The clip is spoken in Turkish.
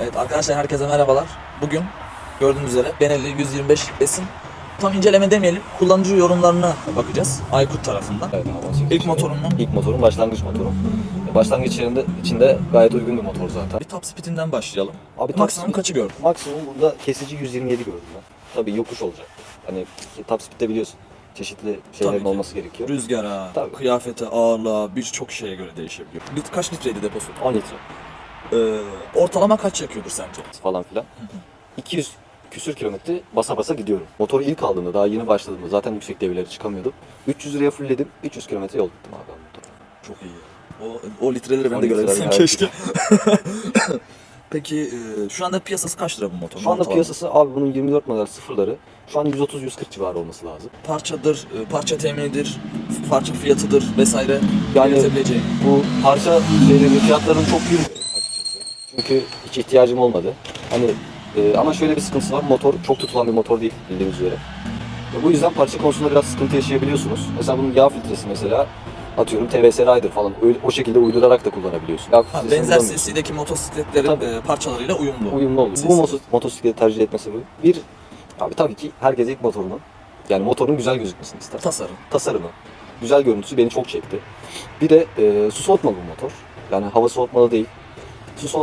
Evet arkadaşlar herkese merhabalar. Bugün gördüğünüz üzere Benelli 125 S'in tam inceleme demeyelim kullanıcı yorumlarına bakacağız Aykut tarafından. Evet, ama 18 İlk motorun mu? İlk motorum başlangıç motorum. Başlangıç içinde, içinde gayet uygun bir motor zaten. Bir top speed'inden başlayalım. Abi top Maksimum speed- kaçı gördün? Maksimum burada kesici 127 gördüm ben. Tabii yokuş olacak. Hani top speed'de biliyorsun çeşitli şeylerin Tabii ki. olması gerekiyor. Rüzgara, Tabii. kıyafete, ağırlığa birçok şeye göre değişebiliyor. Kaç litreydi deposu? 10 litre Ee, ortalama kaç yakıyordur sence? falan filan. 200 küsür kilometre basa basa gidiyorum. Motoru ilk aldığımda daha yeni başladığımda zaten yüksek devirlere çıkamıyordum. 300 liraya fullledim. 300 kilometre yol gittim abi motoru. Çok iyi. O, o litreleri ben de görebilsem keşke. Peki e, şu anda piyasası kaç lira bu motorun? Şu anda ortalama? piyasası abi bunun 24 model sıfırları şu an 130-140 civarı olması lazım. parçadır, e, parça teminidir, parça fiyatıdır vesaire Yani-. Bu parça şeylerin fiyatlarını çok açıkçası. Çünkü hiç ihtiyacım olmadı. Hani e, ama şöyle bir sıkıntısı var. Motor çok tutulan bir motor değil bildiğiniz üzere. E, bu yüzden parça konusunda biraz sıkıntı yaşayabiliyorsunuz. Mesela bunun yağ filtresi mesela atıyorum TVS Rider falan öyle, o şekilde uydurarak da kullanabiliyorsun. Yağ Ha, benzer. CC'deki motosikletlerin Tabii. e, parçalarıyla uyumlu. uyumlu oldu. Siz- Bu motos- motosikleti tercih etmesi bu. Bir, abi tabii ki herkes ilk motorunun yani motorun güzel gözükmesini ister. Tasarım. tasarımı, güzel görüntüsü beni çok çekti. Bir de e, su soğutmalı bu motor. Yani hava soğutmalı değil. Su soğut